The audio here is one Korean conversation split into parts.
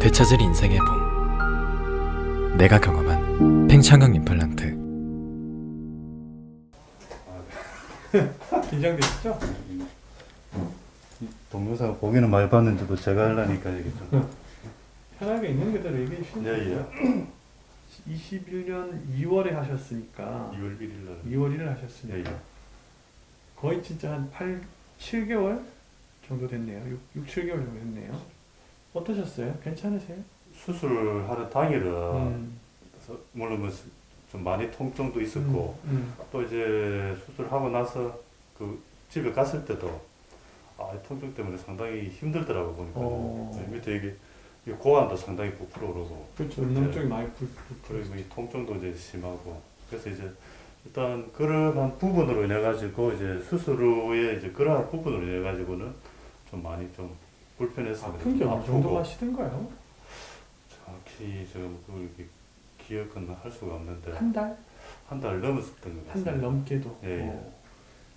되찾을 인생의 봄 내가 경험한 팽창강 임플란트 긴장되시죠? 동영상 보기는 많이 봤는데도 제가 하려니까 이게 좀 편하게 있는 그대로 얘기해 주시면 예, 돼요. 21년 2월에 하셨으니까 2월 1일 날 2월 1일 예, 하셨으니까 예. 거의 진짜 한 8, 7개월 정도 됐네요. 6, 6 7개월 정도 됐네요. 어떠셨어요? 괜찮으세요? 수술하는 당일은 음, 물론 뭐좀 많이 통증도 있었고 음, 또 이제 수술하고 나서 그 집에 갔을 때도 아, 이 통증 때문에 상당히 힘들더라고 보니까 어. 네, 밑에 이게 이 고환도 상당히 부풀어 오르고 그렇죠. 운동 쪽이 많이 그리고 이 통증도 이제 심하고 그래서 이제 일단 그러한 부분으로 인해 가지고 이제 수술 후에 이제 그러한 부분으로 인해 가지고는 좀 많이 좀 불편했습니다. 아픈 게좀 어느 정도 아프고 하시던가요? 정확히 지금 그렇게 기억은 할 수가 없는데 한 달? 한 달 넘었었던 것 한 같습니다. 달 넘게도. 예, 예. 어.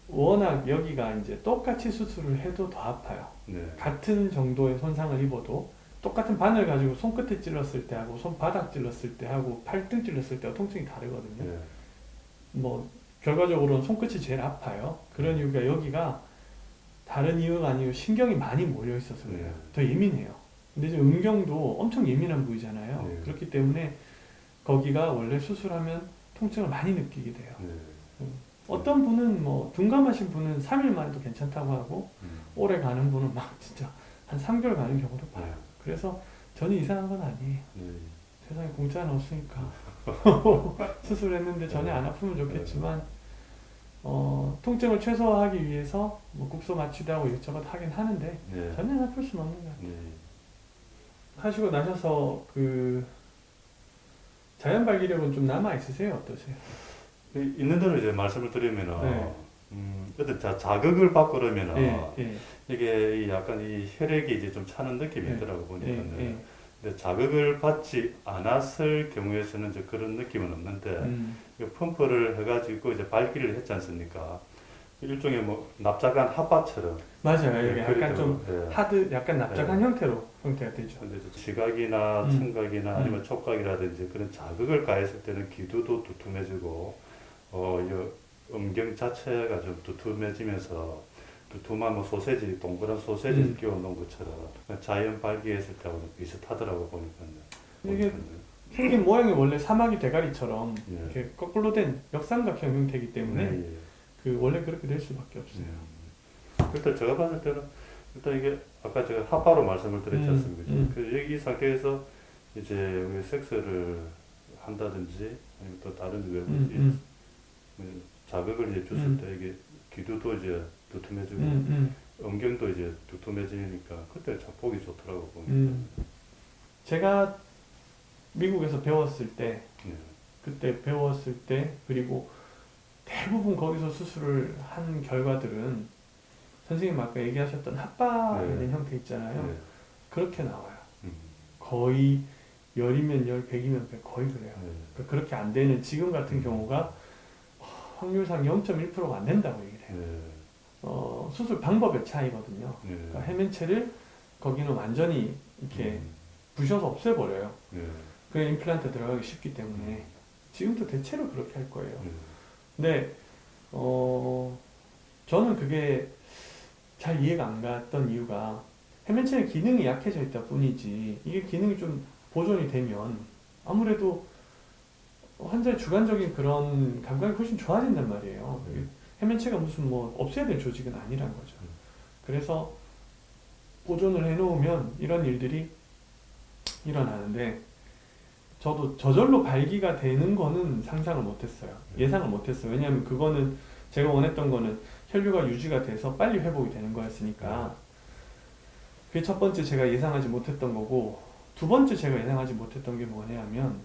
워낙 여기가 이제 똑같이 수술을 해도 더 아파요. 네. 같은 정도의 손상을 입어도 똑같은 바늘 가지고 손끝에 찔렀을 때 하고 손바닥 찔렀을 때 하고 팔등 찔렀을 때가 통증이 다르거든요. 네. 뭐 결과적으로는 손끝이 제일 아파요. 그런 이유가 여기가 다른 이유가 아니고 신경이 많이 몰려 있어서 그래요. 네. 더 예민해요. 근데 이제 음경도 엄청 예민한 부위잖아요. 네. 그렇기 때문에 거기가 원래 수술하면 통증을 많이 느끼게 돼요. 네. 어떤 분은 뭐 둔감하신 분은 3일 만에도 괜찮다고 하고 음. 오래 가는 분은 막 진짜 한 3개월 가는 경우도 봐요. 네. 그래서 전혀 이상한 건 아니에요. 네. 세상에 공짜는 없으니까 수술했는데 전혀 안 아프면 좋겠지만 어, 통증을 최소화하기 위해서 뭐 국소 마취도 하고 이것저것 하긴 하는데 네. 전혀 안 아플 수는 없는 것 같아요. 네. 하시고 나셔서 그 자연 발기력은 좀 남아 있으세요? 어떠세요? 이- 있는 대로 이제 말씀을 드리면은 네. 음, 어떤 자, 자극을 받고 그러면은 예, 예, 이게 이 약간 이 혈액이 이제 좀 차는 느낌이 네. 있더라고 예, 보니까는 예. 근데 자극을 받지 않았을 경우에서는 이제 그런 느낌은 없는데 음, 이 펌프를 해가지고 이제 발기를 했지 않습니까? 일종의 뭐 납작한 핫바처럼 맞아요. 이게 네, 약간 좀 예. 하드, 약간 납작한 네. 형태로 형태가 되죠. 근데 이제 시각이나 음. 청각이나 아니면 촉각이라든지 그런 자극을 가했을 때는 기두도 두툼해지고 어, 이 음경 자체가 좀 두툼해지면서 두툼한 뭐 소세지 동그란 소세지 음. 끼워 놓은 것처럼 자연 발기했을 때하고 비슷하더라고 보니까 이게 생긴 모양이 원래 사마귀 대가리처럼 예. 이렇게 거꾸로 된 역삼각형 형태이기 때문에 네, 예. 그 원래 그렇게 될 수밖에 없어요. 음. 일단 제가 봤을 때는 일단 이게 아까 제가 핫바로 말씀을 드렸지 음, 않습니까? 음. 그 여기 상태에서 이제 우리 섹스를 한다든지 아니면 또 다른 외부 음, 이 음, 뭐 자극을 이제 줬을 음. 때 이게 기두도 이제 두툼해지고 음, 음, 음경도 이제 두툼해지니까 그때 참 보기 좋더라고 보니까. 음. 제가 미국에서 배웠을 때 예. 그때 배웠을 때 그리고 대부분 거기서 수술을 한 결과들은 선생님 아까 얘기하셨던 핫바에 네. 있는 형태 있잖아요. 네. 그렇게 나와요. 음. 거의 열이면 열, 백이면 백 거의 그래요. 네. 그러니까 그렇게 안 되는 지금 같은 음. 경우가 확률상 0.1%가 안 된다고 얘기를 해요. 네. 어, 수술 방법의 차이거든요. 네. 그러니까 해면체를 거기는 완전히 이렇게 음. 부셔서 없애버려요. 네. 그 임플란트 들어가기 쉽기 때문에 지금도 대체로 그렇게 할 거예요. 네. 근데 어 저는 그게 잘 이해가 안 갔던 이유가 해면체의 기능이 약해져 있다 뿐이지 이게 기능이 좀 보존이 되면 아무래도 환자의 주관적인 그런 감각이 훨씬 좋아진단 말이에요. 네. 해면체가 무슨 뭐 없애야 될 조직은 아니란 거죠. 음. 그래서 보존을 해놓으면 이런 일들이 일어나는데 저도 저절로 발기가 되는 거는 상상을 못했어요. 네. 예상을 못했어요. 왜냐하면 그거는 제가 원했던 거는 혈류가 유지가 돼서 빨리 회복이 되는 거였으니까 그게 첫 번째 제가 예상하지 못했던 거고 두 번째 제가 예상하지 못했던 게 뭐냐면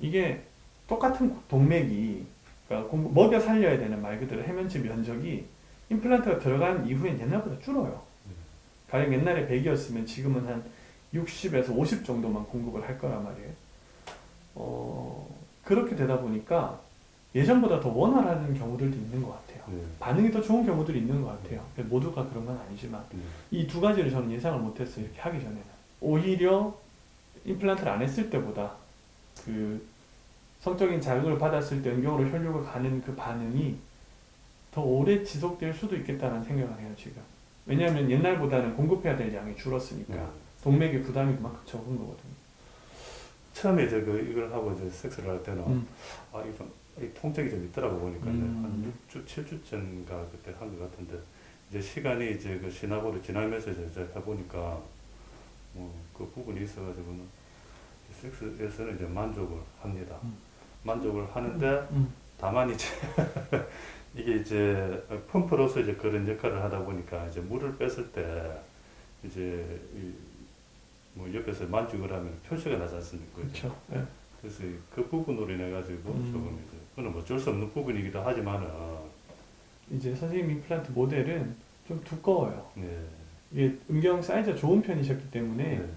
이게 똑같은 동맥이 그러니까 공- 먹여 살려야 되는 말 그대로 해면체 면적이 임플란트가 들어간 이후엔 옛날보다 줄어요. 네. 가령 옛날에 100이었으면 지금은 한 60에서 50 정도만 공급을 할 거란 말이에요. 어, 그렇게 되다 보니까 예전보다 더 원활하는 경우들도 있는 것 같아요. 네. 반응이 더 좋은 경우들이 있는 것 같아요. 모두가 그런 건 아니지만 네. 이두 가지를 저는 예상을 못했어요. 이렇게 하기 전에는. 오히려 임플란트를 안 했을 때보다 그 성적인 자극을 받았을 때 음경으로 혈류가 가는 그 반응이 더 오래 지속될 수도 있겠다는 생각을 해요 지금. 왜냐하면 옛날보다는 공급해야 될 양이 줄었으니까 네. 동맥의 부담이 그만큼 적은 거거든요. 처음에 이제 그 이걸 하고 이제 섹스를 할 때는 음. 아 이건 이 통증이 좀 있더라고 보니까 음. 한 6주, 7주쯤인가 그때 한 것 같은데 이제 시간이 이제 그 지나고 지나면서 이제 이제 해보니까 뭐 그 부분이 있어가지고는 섹스에서는 이제 만족을 합니다. 음. 만족을 하는데 음. 다만 이제 이게 이제 펌프로서 이제 그런 역할을 하다 보니까 이제 물을 뺐을 때 이제 이 뭐 옆에서 만족을 하면 표시가 나지 않습니까? 그렇죠. 예. 그래서 그 부분으로 인해 가지고 음. 조금 이제 그는 뭐 어쩔 수 없는 부분이기도 하지만은 이제 선생님 임플란트 모델은 좀 두꺼워요. 네. 이게 음경 사이즈가 좋은 편이셨기 때문에 네.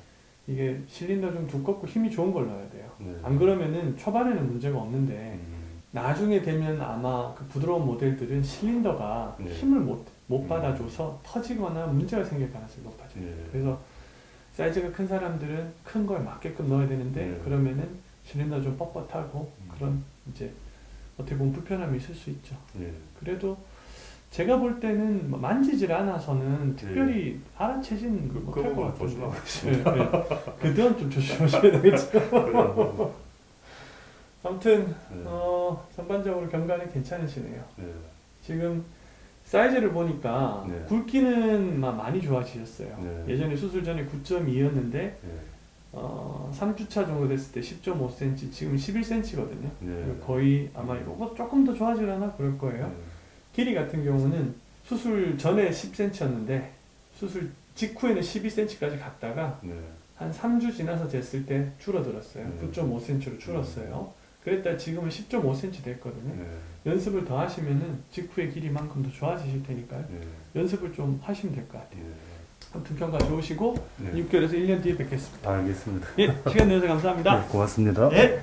이게 실린더 좀 두껍고 힘이 좋은 걸 넣어야 돼요. 네. 안 그러면은 초반에는 문제가 없는데 음. 나중에 되면 아마 그 부드러운 모델들은 실린더가 네. 힘을 못, 못 음. 받아줘서 터지거나 문제가 생길 가능성이 높아져요. 네. 그래서 사이즈가 큰 사람들은 큰 걸 맞게끔 넣어야 되는데 네. 그러면은 실린더 좀 뻣뻣하고 음. 그런 이제 어떻게 보면 불편함이 있을 수 있죠. 네. 그래도 제가 볼 때는 뭐 만지질 않아서는 특별히 알아채진 그, 그 못할 것 같은데. 조심하고 네, 있습니다. 네. 그 대은 좀 조심하셔야 되겠죠. 아무튼 네. 어, 전반적으로 경관이 괜찮으시네요. 네. 지금 사이즈를 보니까 네. 굵기는 마- 많이 좋아지셨어요. 네. 예전에 수술 전에 9.2였는데 네. 어, 3주차 정도 됐을 때 10.5cm, 지금 11cm거든요. 네. 거의 아마 이거 조금 더 좋아지려나 그럴 거예요. 네. 길이 같은 경우는 수술 전에 10cm였는데 수술 직후에는 12cm까지 갔다가 네. 한 3주 지나서 됐을 때 줄어들었어요. 네. 9.5cm로 줄었어요. 그랬다 지금은 10.5cm 됐거든요. 네. 연습을 더 하시면은 직후의 길이만큼 더 좋아지실 테니까요. 네. 연습을 좀 하시면 될 것 같아요. 네. 아무튼 평가 좋으시고 네. 6개월에서 1년 뒤에 뵙겠습니다. 알겠습니다. 예, 시간 내주셔서 감사합니다. 네, 고맙습니다. 예.